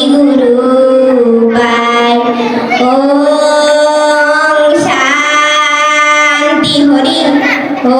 শান্তি হরি। ও